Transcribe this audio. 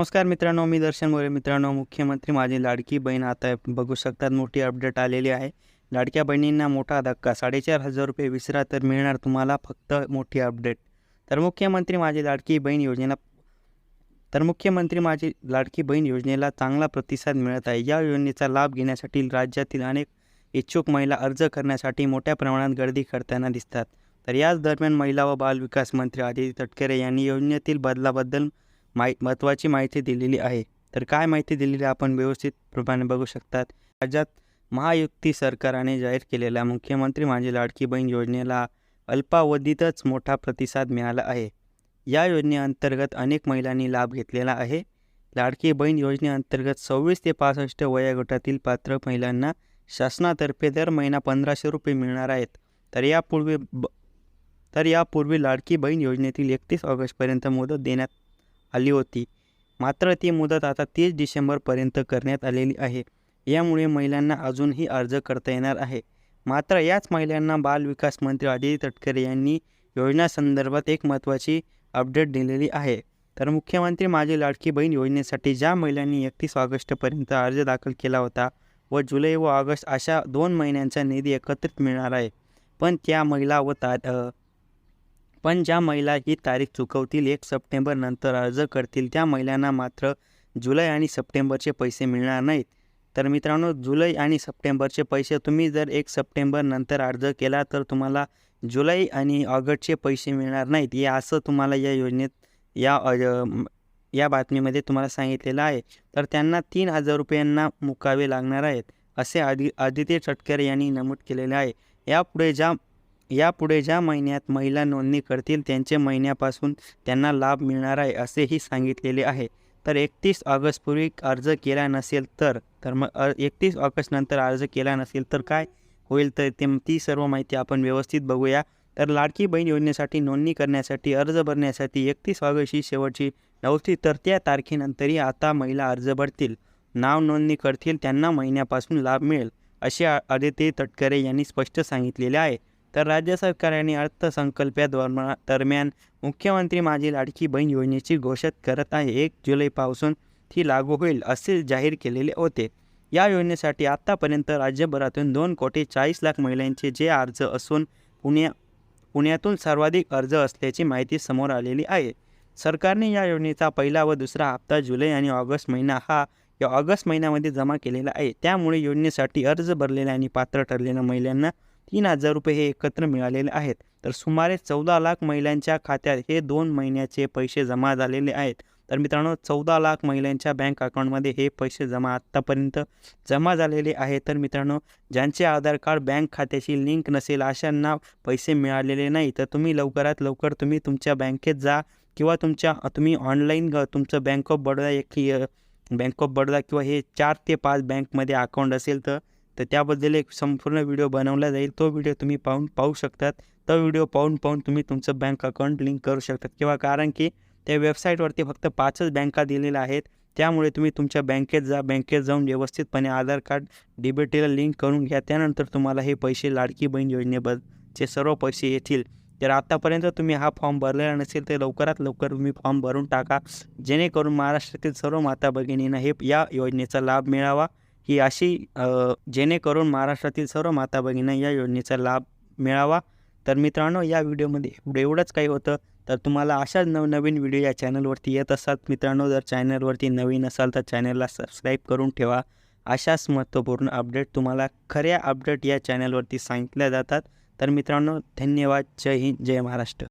नमस्कार मित्रांनो मी दर्शन मोरे. मित्रांनो मुख्यमंत्री माझी लाडकी बहीण आता बघू शकतात मोठी अपडेट आलेली आहे. लाडक्या बहिणींना मोठा धक्का साडेचार हजार रुपये विसरा तर मिळणार तुम्हाला फक्त मोठी अपडेट तर मुख्यमंत्री माझी लाडकी बहीण योजनेला तर मुख्यमंत्री माझी लाडकी बहीण योजनेला चांगला प्रतिसाद मिळत आहे. या योजनेचा लाभ घेण्यासाठी राज्यातील अनेक इच्छुक महिला अर्ज करण्यासाठी मोठ्या प्रमाणात गर्दी करताना दिसतात. तर याच दरम्यान महिला व बाल विकास मंत्री आदिती तटकरे यांनी योजनेतील बदलाबद्दल माहि महत्त्वाची माहिती दिलेली आहे. तर काय माहिती दिलेली आपण व्यवस्थित प्रमाणे बघू शकतात. राज्यात महायुक्ती सरकारने जाहीर केलेल्या मुख्यमंत्री माझी लाडकी बहीण योजनेला अल्पावधीतच मोठा प्रतिसाद मिळाला आहे. या योजनेअंतर्गत अनेक महिलांनी लाभ घेतलेला आहे. लाडकी बहीण योजनेअंतर्गत सव्वीस ते पासष्ट वयोगटातील पात्र महिलांना शासनातर्फे दर महिना पंधराशे रुपये मिळणार आहेत. तर यापूर्वी ब तर यापूर्वी लाडकी बहीण योजनेतील एकतीस ऑगस्टपर्यंत मुदत देण्यात आली होती. मात्र ती मुदत आता तीस डिसेंबरपर्यंत करण्यात आलेली आहे. यामुळे महिलांना अजूनही अर्ज करता येणार आहे. मात्र याच महिलांना बाल विकास मंत्री आदिती तटकरे यांनी योजनासंदर्भात एक महत्त्वाची अपडेट दिलेली आहे. तर मुख्यमंत्री माझी लाडकी बहीण योजनेसाठी ज्या महिलांनी एकतीस ऑगस्टपर्यंत अर्ज दाखल केला होता व जुलै व ऑगस्ट अशा दोन महिन्यांचा निधी एकत्रित मिळणार आहे. पण त्या महिला व ता पण ज्या महिला ही तारीख चुकवतील एक सप्टेंबर नंतर अर्ज करतील त्या महिलांना मात्र जुलै आणि सप्टेंबरचे पैसे मिळणार नाहीत. तर मित्रांनो जुलै आणि सप्टेंबरचे पैसे तुम्ही जर एक सप्टेंबर नंतर अर्ज केला तर तुम्हाला जुलै आणि ऑगस्टचे पैसे मिळणार नाहीत. हे असं तुम्हाला या योजनेत या या बातमीमध्ये तुम्हाला सांगितलेलं आहे. तर त्यांना तीन हजार रुपयांना मुकावे लागणार आहेत असे आदि आदित्य तटकरे यांनी नमूद केलेले आहे. यापुढे ज्या यापुढे ज्या महिन्यात महिला नोंदणी करतील त्यांचे महिन्यापासून त्यांना लाभ मिळणार आहे असेही सांगितलेले आहे. तर एकतीस ऑगस्टपूर्वी अर्ज केला नसेल तर तर मग एकतीस ऑगस्टनंतर अर्ज केला नसेल तर काय होईल? तर ते ती सर्व माहिती आपण व्यवस्थित बघूया. तर लाडकी बहीण योजनेसाठी नोंदणी करण्यासाठी अर्ज भरण्यासाठी एकतीस ऑगस्ट ही शेवटची नव्हती तर त्या तारखेनंतरही आता महिला अर्ज भरतील. नाव नोंदणी करतील त्यांना महिन्यापासून लाभ मिळेल असे आदित्य तटकरे यांनी स्पष्ट सांगितलेले आहे. तर राज्य सरकारने अर्थसंकल्पात दरम्यान मुख्यमंत्री माझी लाडकी बहीण योजनेची घोषित करत आहे. एक जुलैपासून ती लागू होईल असे जाहीर केलेले होते. या योजनेसाठी आत्तापर्यंत राज्यभरातून दोन कोटी चाळीस लाख महिलांचे जे अर्ज असून पुण्या पुण्यातून सर्वाधिक अर्ज असल्याची माहिती समोर आलेली आहे. सरकारने या योजनेचा पहिला व दुसरा हप्ता जुलै आणि ऑगस्ट महिना हा या ऑगस्ट महिन्यामध्ये जमा केलेला आहे. त्यामुळे योजनेसाठी अर्ज भरलेल्या आणि पात्र ठरलेल्या महिलांना तीन हजार रुपये हे एकत्र मिळालेले आहेत. तर सुमारे चौदा लाख महिलांच्या खात्यात हे दोन महिन्याचे पैसे जमा झालेले आहेत. तर मित्रांनो चौदा लाख महिलांच्या बँक अकाउंटमध्ये हे पैसे जमा आत्तापर्यंत जमा झालेले आहे तर मित्रांनो ज्यांचे आधार कार्ड बँक खात्याशी लिंक नसेल अशांना पैसे मिळालेले नाही. तर तुम्ही लवकरात लवकर तुम्ही तुमच्या बँकेत जा किंवा तुमच्या तुम्ही ऑनलाईन तुमचं बँक ऑफ बडोदा एक बँक ऑफ बडोदा किंवा हे चार ते पाच बँकमध्ये अकाउंट असेल तर तर त्याबद्दल एक संपूर्ण व्हिडिओ बनवला जाईल. तो व्हिडिओ तुम्ही पाहून पाहू शकतात. तो व्हिडिओ पाहून पाहून तुम्ही तुमचं बँक अकाउंट लिंक करू शकतात. किंवा कारण की त्या वेबसाईटवरती फक्त पाचच बँका दिलेल्या आहेत. त्यामुळे तुम्ही तुमच्या बँकेत जा बँकेत जाऊन व्यवस्थितपणे आधार कार्ड डीबीटीला लिंक करून घ्या. त्यानंतर तुम्हाला हे पैसे लाडकी बहीण योजनेबद्दलचे सर्व पैसे येतील. जर आत्तापर्यंत तुम्ही हा फॉर्म भरलेला नसेल तर लवकरात लवकर तुम्ही फॉर्म भरून टाका. जेणेकरून महाराष्ट्रातील सर्व माता भगिनींना हे या योजनेचा लाभ मिळावा. ही अशी जेणेकरून महाराष्ट्रातील सर्व माता भगिनींना या योजनेचा लाभ मिळावा. तर मित्रांनो या व्हिडिओमध्ये एवढंच काही होतं. तर तुम्हाला अशाच नवनवीन व्हिडिओ या चॅनलवरती येत असतात मित्रांनो जर चॅनलवरती नवीन असाल तर चॅनलला सबस्क्राईब करून ठेवा. अशाच महत्त्वपूर्ण अपडेट तुम्हाला खऱ्या अपडेट या चॅनलवरती सांगितल्या जातात. तर मित्रांनो धन्यवाद. जय हिंद जय महाराष्ट्र.